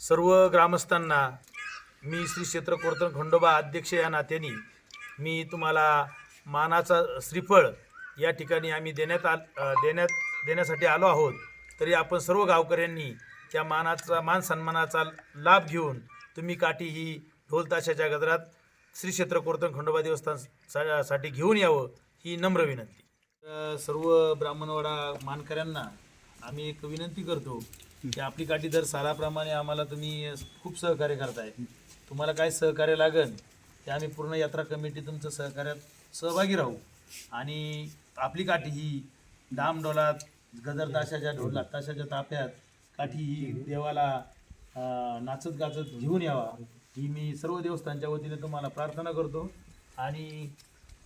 सर्व ग्रामस्थांना मी श्री क्षेत्र कोर्तन खंडोबा अध्यक्ष या नात्याने मी तुम्हाला मानाचा श्रीफळ या ठिकाणी आम्ही देण्यात आ देण्यात देण्यासाठी आलो आहोत. तरी आपण सर्व गावकऱ्यांनी त्या मानाचा मान सन्मानाचा लाभ घेऊन तुम्ही काठी ही ढोलताशाच्या गजरात श्री क्षेत्र कोर्तन खंडोबा देवस्थान सा- साठी घेऊन यावं ही नम्र विनंती. सर्व ब्राह्मणवाडा मानकऱ्यांना आम्ही एक विनंती करतो की आपली काठी दर सालाप्रमाणे आम्हाला तुम्ही खूप सहकार्य करताय. तुम्हाला काय सहकार्य लागेल ते आम्ही पूर्ण यात्रा कमिटी तुमचं सहकार्यात सहभागी राहू. आणि आपली काठी ही डामडोलात गदर ताशाच्या ढोला ताशाच्या ताप्यात काठी ही देवाला नाचत गाचत घेऊन यावा ही मी सर्व देवस्थानच्या वतीने तुम्हाला प्रार्थना करतो. आणि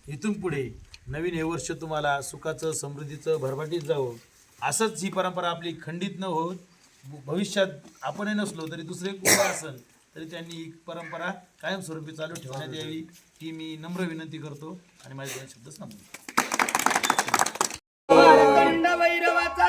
इथून पुढे नवीन हे वर्ष तुम्हाला सुखाचं समृद्धीचं भरभाटीत जावं. असंच ही परंपरा आपली खंडित न होत भविष्यात आपणही नसलो तरी दुसरे कोणी असेल तरी त्यांनी ही परंपरा कायमस्वरूपी चालू ठेवण्यात यावी ही मी नम्र विनंती करतो आणि माझे दोन शब्द सांगतो भैरवाचा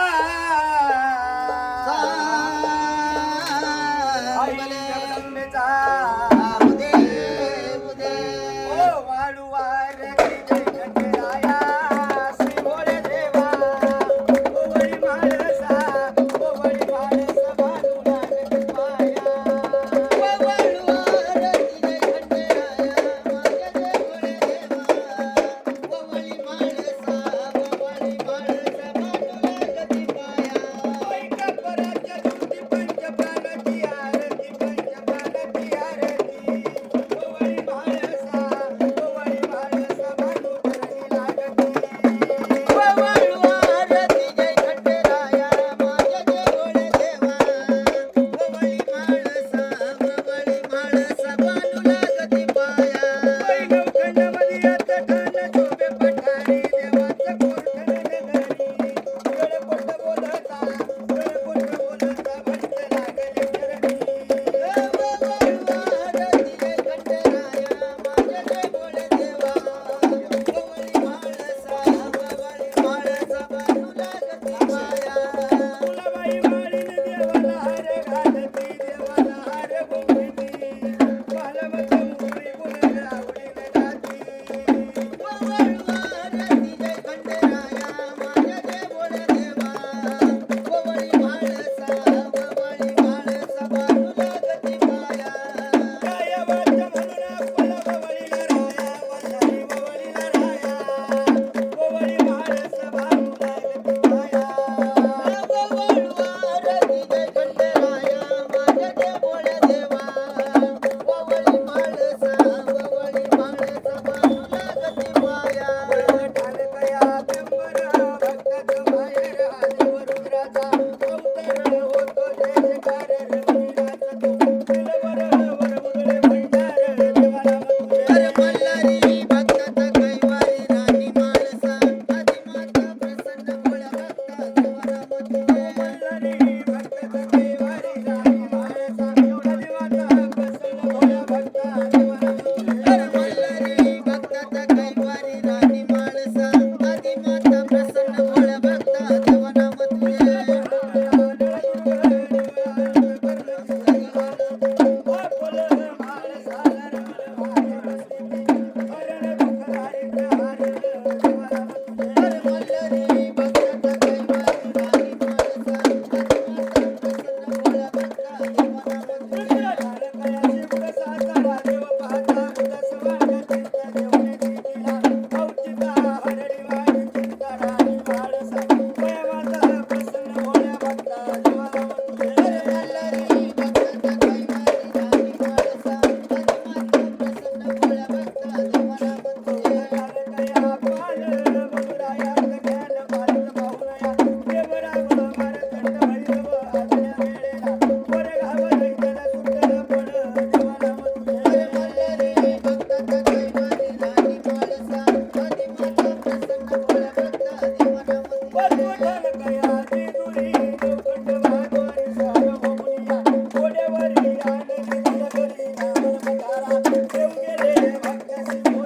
ಭಕ್ತ ಸಿದ್ಧ